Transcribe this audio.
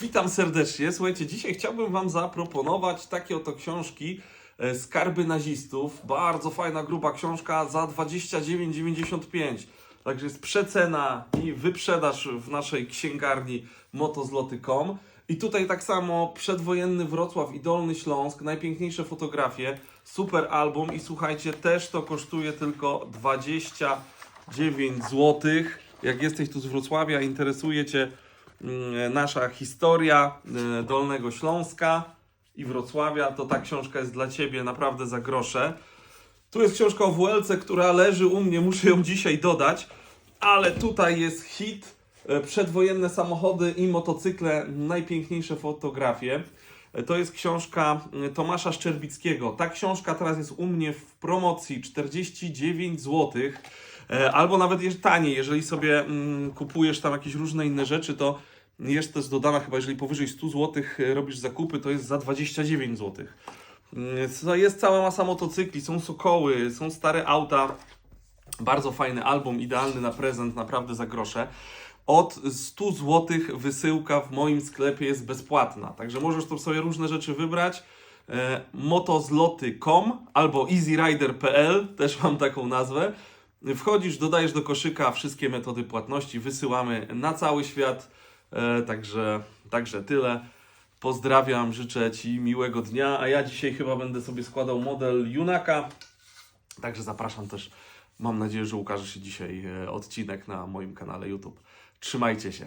Witam serdecznie. Słuchajcie, dzisiaj chciałbym Wam zaproponować takie oto książki e, Skarby nazistów. Bardzo fajna, gruba książka za 29,95. Także jest przecena i wyprzedaż w naszej księgarni motozloty.com. I tutaj tak samo przedwojenny Wrocław i Dolny Śląsk, najpiękniejsze fotografie, super album i słuchajcie, też to kosztuje tylko 29 zł. Jak jesteś tu z Wrocławia, interesuje Cię nasza historia e, Dolnego Śląska i Wrocławia, to ta książka jest dla Ciebie naprawdę za grosze. Tu jest książka o WLC, która leży u mnie, muszę ją dzisiaj dodać, ale tutaj jest hit, e, przedwojenne samochody i motocykle, najpiękniejsze fotografie. E, To jest książka Tomasza Szczerbickiego. Ta książka teraz jest u mnie w promocji 49 zł. Albo nawet taniej, jeżeli sobie mm, kupujesz tam jakieś różne inne rzeczy, to jest też dodana chyba, jeżeli powyżej 100 zł robisz zakupy, to jest za 29 zł. No, Jest cała masa motocykli, są sokoły, są stare auta. Bardzo fajny album, idealny na prezent, naprawdę za grosze. Od 100 zł wysyłka w moim sklepie jest bezpłatna, także możesz tu sobie różne rzeczy wybrać. E, motozloty.com albo easyrider.pl, też mam taką nazwę. Wchodzisz, dodajesz do koszyka wszystkie metody płatności, wysyłamy na cały świat. E, także, także tyle. Pozdrawiam, życzę Ci miłego dnia, a ja dzisiaj chyba będę sobie składał model Junaka. Także zapraszam też. Mam nadzieję, że ukaże się dzisiaj e, odcinek na moim kanale YouTube. Trzymajcie się.